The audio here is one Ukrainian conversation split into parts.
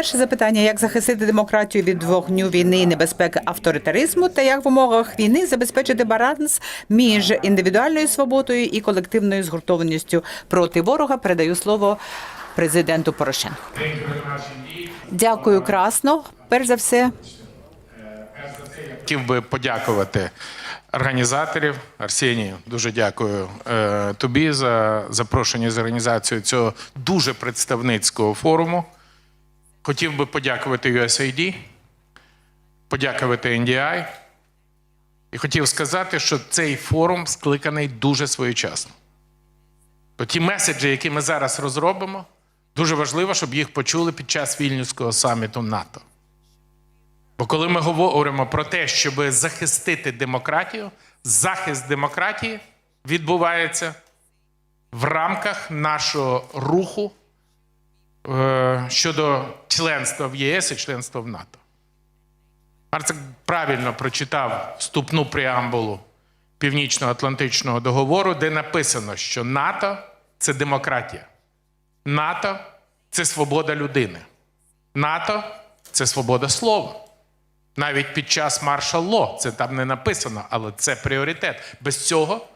Перше запитання: як захистити демократію від вогню війни і небезпеки авторитаризму, та як в умовах війни забезпечити баланс між індивідуальною свободою і колективною згуртованістю проти ворога? Передаю слово президенту Порошенку. Дякую, красно. Перш за все, Хотів би подякувати організаторів. Арсенію, дуже дякую е, тобі за запрошення з організацією цього дуже представницького форуму. Хотів би подякувати USAID, подякувати NDI. І хотів сказати, що цей форум скликаний дуже своєчасно. То ті меседжі, які ми зараз розробимо, дуже важливо, щоб їх почули під час вільнюського саміту НАТО. Бо коли ми говоримо про те, щоб захистити демократію, захист демократії відбувається в рамках нашого руху щодо членства в ЄС і членства в НАТО. Марцик правильно прочитав вступну преамбулу Північно-Атлантичного договору, де написано, що НАТО це демократія, НАТО це свобода людини, НАТО це свобода слова. Навіть під час маршал Ло це там не написано, але це пріоритет. Без цього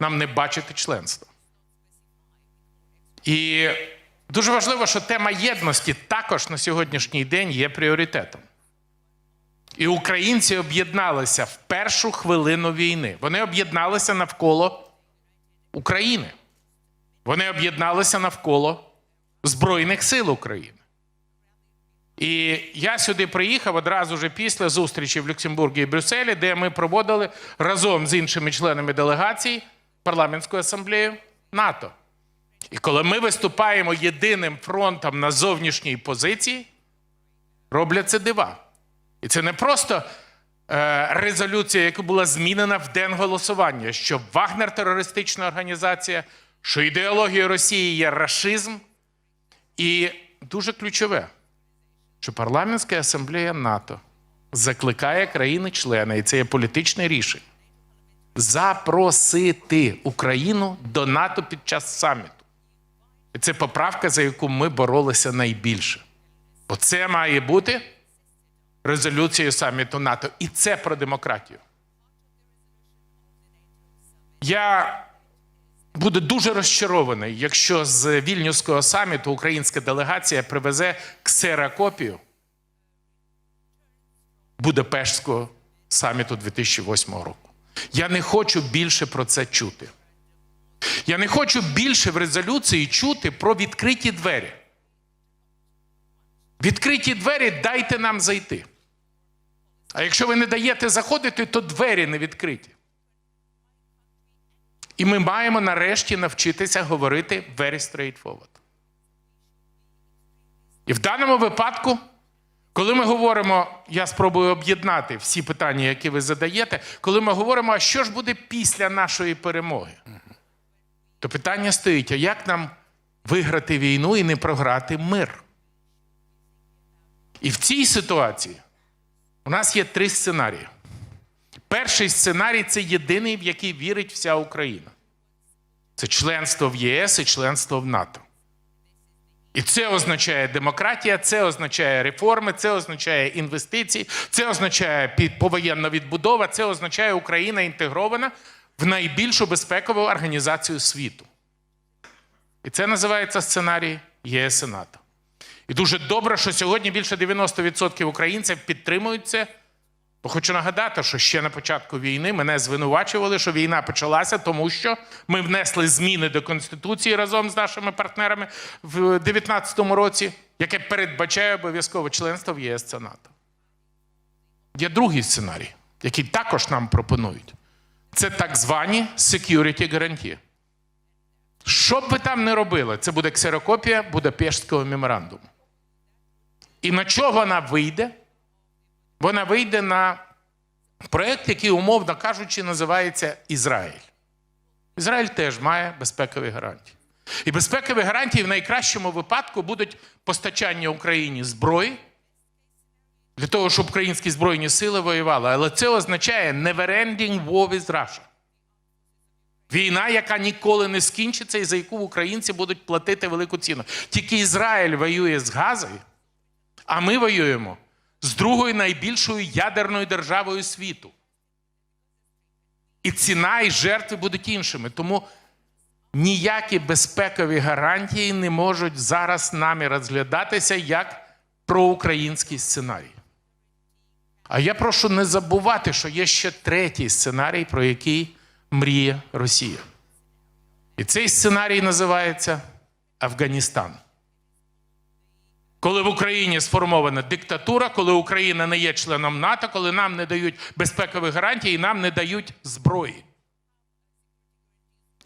нам не бачити членства. І дуже важливо, що тема єдності також на сьогоднішній день є пріоритетом. І українці об'єдналися в першу хвилину війни. Вони об'єдналися навколо України. Вони об'єдналися навколо Збройних сил України. І я сюди приїхав одразу ж після зустрічі в Люксембургі і Брюсселі, де ми проводили разом з іншими членами делегації парламентську асамблею НАТО. І коли ми виступаємо єдиним фронтом на зовнішній позиції, робляться дива. І це не просто е, резолюція, яка була змінена в день голосування, що Вагнер терористична організація, що ідеологія Росії є рашизм. І дуже ключове що парламентська асамблея НАТО закликає країни-члени, і це є політичне рішення, запросити Україну до НАТО під час саміту. Це поправка, за яку ми боролися найбільше. Бо це має бути резолюцією саміту НАТО. І це про демократію. Я буду дуже розчарований, якщо з вільнюського саміту українська делегація привезе ксерокопію Будапештського саміту 2008 року. Я не хочу більше про це чути. Я не хочу більше в резолюції чути про відкриті двері. Відкриті двері дайте нам зайти. А якщо ви не даєте заходити, то двері не відкриті. І ми маємо нарешті навчитися говорити very straightforward. І в даному випадку, коли ми говоримо, я спробую об'єднати всі питання, які ви задаєте, коли ми говоримо, а що ж буде після нашої перемоги, то питання стоїть: а як нам виграти війну і не програти мир? І в цій ситуації у нас є три сценарії. Перший сценарій це єдиний, в який вірить вся Україна. Це членство в ЄС і членство в НАТО. І це означає демократія, це означає реформи, це означає інвестиції, це означає повоєнна відбудова, це означає Україна інтегрована в найбільшу безпекову організацію світу. І це називається сценарій ЄС і НАТО. І дуже добре, що сьогодні більше 90% українців підтримують це. Бо хочу нагадати, що ще на початку війни мене звинувачували, що війна почалася, тому що ми внесли зміни до Конституції разом з нашими партнерами в 2019 році, яке передбачає обов'язкове членство в ЄС та НАТО. Є другий сценарій, який також нам пропонують. Це так звані security гарантії. Що б ви там не робили, це буде ксерокопія Будапештського меморандуму. І на що вона вийде? Вона вийде на проєкт, який, умовно кажучи, називається Ізраїль. Ізраїль теж має безпекові гарантії. І безпекові гарантії в найкращому випадку будуть постачання Україні зброї для того, щоб українські збройні сили воювали. Але це означає never-ending war with Russia. Війна, яка ніколи не скінчиться, і за яку українці будуть платити велику ціну. Тільки Ізраїль воює з Газою, А ми воюємо з другою найбільшою ядерною державою світу. І ціна і жертви будуть іншими. Тому ніякі безпекові гарантії не можуть зараз нами розглядатися як проукраїнський сценарій. А я прошу не забувати, що є ще третій сценарій, про який мріє Росія. І цей сценарій називається Афганістан. Коли в Україні сформована диктатура, коли Україна не є членом НАТО, коли нам не дають безпекових гарантій і нам не дають зброї.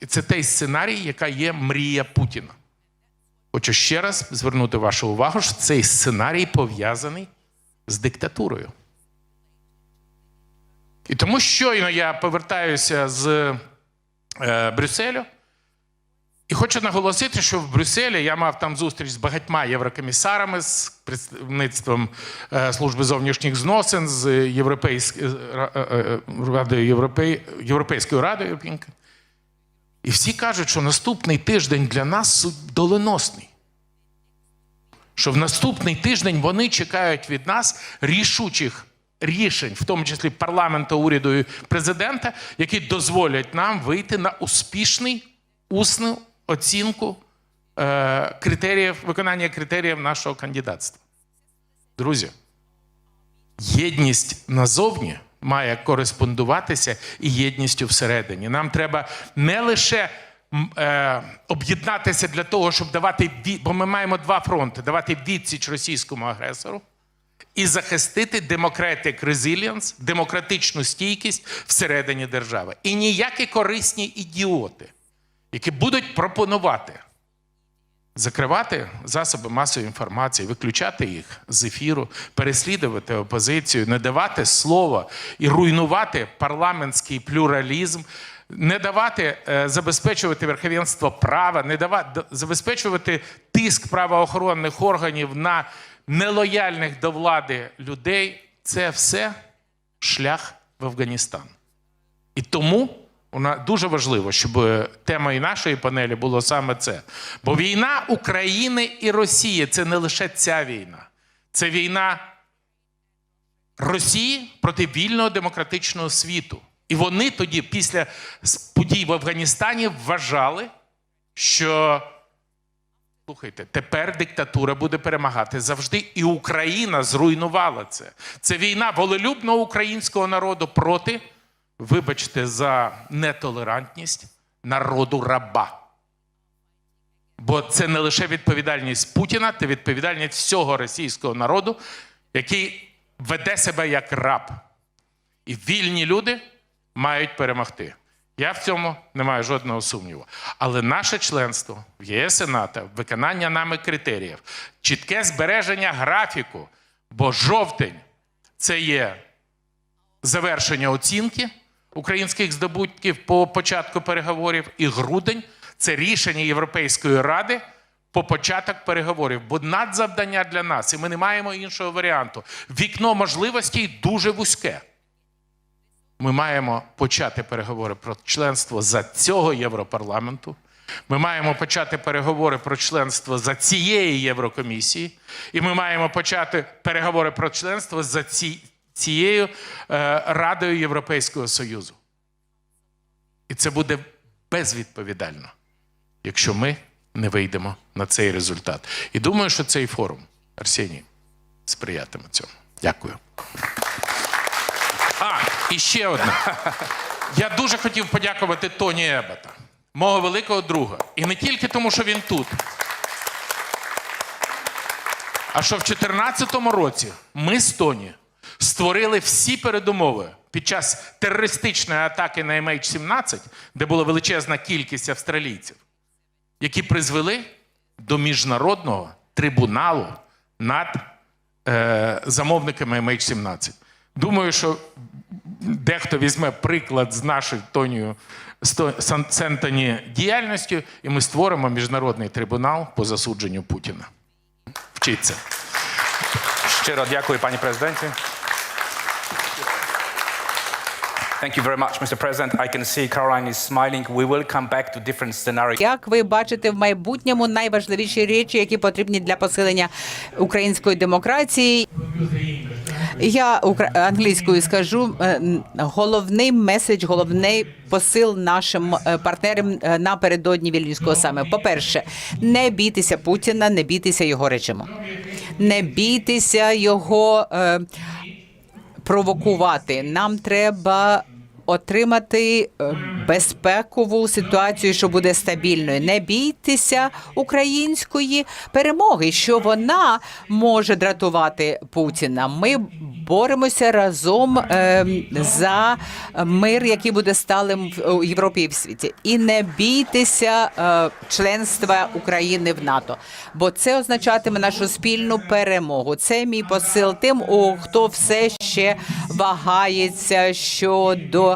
І це той сценарій, яка є мрія Путіна. Хочу ще раз звернути вашу увагу, що цей сценарій пов'язаний з диктатурою. І тому щойно я повертаюся з е, Брюсселю. І хочу наголосити, що в Брюсселі я мав там зустріч з багатьма єврокомісарами, з представництвом е, служби зовнішніх зносин, з Європейською радою Європей, Європейською радою. І всі кажуть, що наступний тиждень для нас доленосний. Що в наступний тиждень вони чекають від нас рішучих рішень, в тому числі парламенту, уряду і президента, які дозволять нам вийти на успішний усну оцінку е, критеріїв, виконання критеріїв нашого кандидатства. Друзі, єдність назовні має кореспондуватися і єдністю всередині. Нам треба не лише е, об'єднатися для того, щоб давати бо ми маємо два фронти: давати відсіч російському агресору і захистити democratic resilience, демократичну стійкість всередині держави. І ніякі корисні ідіоти, які будуть пропонувати закривати засоби масової інформації, виключати їх з ефіру, переслідувати опозицію, не давати слова і руйнувати парламентський плюралізм. Не давати е, забезпечувати верховенство права, не давати забезпечувати тиск правоохоронних органів на нелояльних до влади людей це все шлях в Афганістан. І тому вона дуже важливо, щоб темою нашої панелі було саме це. Бо війна України і Росії це не лише ця війна, це війна Росії проти вільного демократичного світу. І вони тоді, після подій в Афганістані, вважали, що слухайте, тепер диктатура буде перемагати завжди, і Україна зруйнувала це. Це війна волелюбного українського народу проти вибачте за нетолерантність народу раба. Бо це не лише відповідальність Путіна, це відповідальність всього російського народу, який веде себе як раб. І вільні люди мають перемогти. Я в цьому не маю жодного сумніву. Але наше членство в ЄС і НАТО, виконання нами критеріїв, чітке збереження графіку, бо жовтень це є завершення оцінки українських здобутків по початку переговорів, і грудень це рішення Європейської ради по початок переговорів. Бо надзавдання для нас, і ми не маємо іншого варіанту. Вікно можливостей дуже вузьке. Ми маємо почати переговори про членство за цього Європарламенту. Ми маємо почати переговори про членство за цієї Єврокомісії, і ми маємо почати переговори про членство за ці, цією е, Радою Європейського Союзу. І це буде безвідповідально, якщо ми не вийдемо на цей результат. І думаю, що цей форум, Арсеній, сприятиме цьому. Дякую. І ще одне. Я дуже хотів подякувати Тоні Ебета, мого великого друга. І не тільки тому, що він тут. А що в 2014 році ми з Тоні створили всі передумови під час терористичної атаки на MH17, де була величезна кількість австралійців, які призвели до міжнародного трибуналу над е, замовниками MH17. Думаю, що дехто візьме приклад з нашою Тонією Сентоні діяльністю, і ми створимо міжнародний трибунал по засудженню Путіна. Вчиться. Щиро дякую, пані президенті. Thank you very much, Mr. President. I can see Caroline is smiling. We will come back to different scenarios. Як ви бачите в майбутньому найважливіші речі, які потрібні для посилення української демократії? Я англійською скажу е, головний меседж, головний посил нашим е, партнерам е, напередодні Вільнюського саме. По-перше, не бійтеся Путіна, не бійтеся його режиму, не бійтеся його провокувати. Нам треба отримати е, безпекову ситуацію, що буде стабільною. Не бійтеся української перемоги, що вона може дратувати Путіна. Ми боремося разом е, за мир, який буде сталим в Європі і в світі. І не бійтеся е, членства України в НАТО, бо це означатиме нашу спільну перемогу. Це мій посил тим, у хто все ще вагається щодо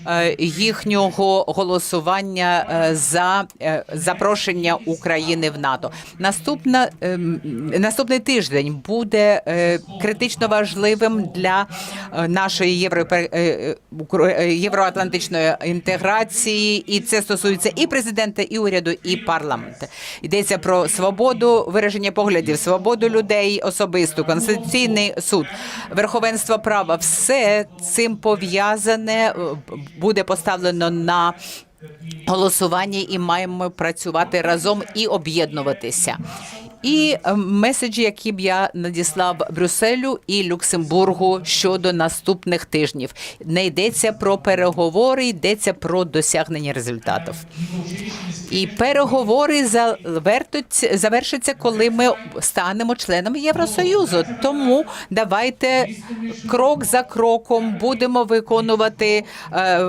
їхнього голосування е, за е, запрошення України в НАТО. Наступна ем, наступний тиждень буде е, критично важливим для е, нашої євро, е, е, е, євроатлантичної інтеграції, і це стосується і президента, і уряду, і парламенту. Йдеться про свободу вираження поглядів, свободу людей особисту, конституційний суд, верховенство права. Все цим пов'язане е, буде поставлено на голосування, і маємо працювати разом і об'єднуватися. І е, меседжі, які б я надіслав Брюсселю і Люксембургу щодо наступних тижнів, не йдеться про переговори, йдеться про досягнення результатів. І переговори завершаться, коли ми станемо членами Євросоюзу. Тому давайте крок за кроком будемо виконувати е,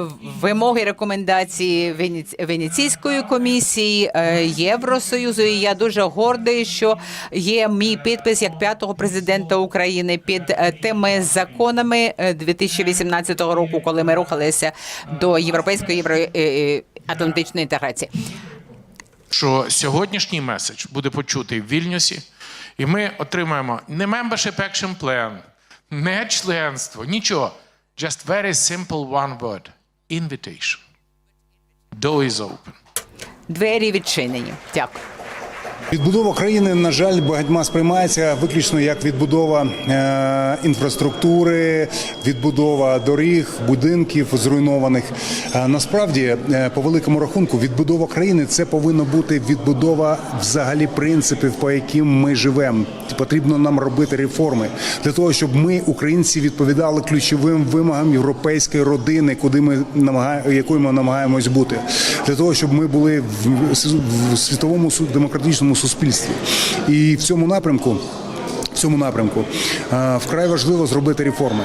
вимоги рекомендації Венеці- Венеційської комісії е, Євросоюзу. І я дуже гордий, що є мій підпис як п'ятого президента України під е, тими законами е, 2018 року, коли ми рухалися до європейської євроатлантичної інтеграції. Що сьогоднішній меседж буде почутий в Вільнюсі, і ми отримаємо не membership action plan, не членство, нічого. Just very simple one word. Invitation. Door is open. Двері відчинені. Дякую. Відбудова країни, на жаль, багатьма сприймається виключно як відбудова е, інфраструктури, відбудова доріг, будинків зруйнованих. Е, насправді, е, по великому рахунку, відбудова країни це повинна бути відбудова взагалі принципів, по яким ми живемо. Потрібно нам робити реформи для того, щоб ми, українці, відповідали ключовим вимогам європейської родини, куди ми намагає, якою ми намагаємось бути, для того, щоб ми були в, світовому су- демократичному суспільстві. І в цьому напрямку, в цьому напрямку е, вкрай важливо зробити реформи.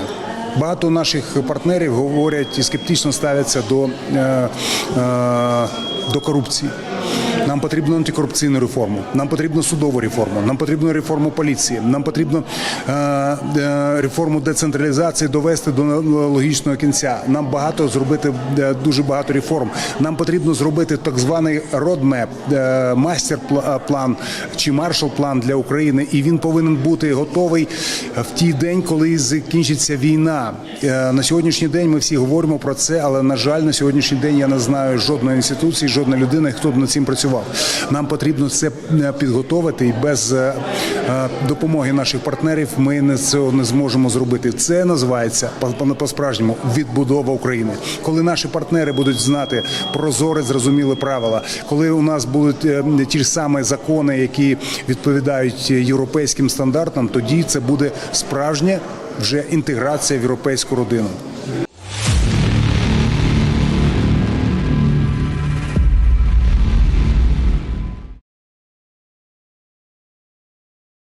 Багато наших партнерів говорять і скептично ставляться до, е, е, до корупції. Нам потрібно антикорупційну реформу, нам потрібно судову реформу, нам потрібно реформу поліції, нам потрібно е, е, реформу децентралізації довести до логічного кінця. Нам багато зробити е, дуже багато реформ. Нам потрібно зробити так званий родмеп, мастер-план чи маршал-план для України, і він повинен бути готовий в ті день, коли закінчиться війна. На сьогоднішній день ми всі говоримо про це, але на жаль, на сьогоднішній день я не знаю жодної інституції, жодної людини, хто б над цим працював. Нам потрібно це е, підготовити, і без е, е, допомоги наших партнерів ми не цього не зможемо зробити. Це називається по- по-справжньому відбудова України. Коли наші партнери будуть знати прозоре, зрозумілі правила, коли у нас будуть ті ж самі закони, які відповідають європейським стандартам, тоді це буде справжня вже інтеграція в європейську родину.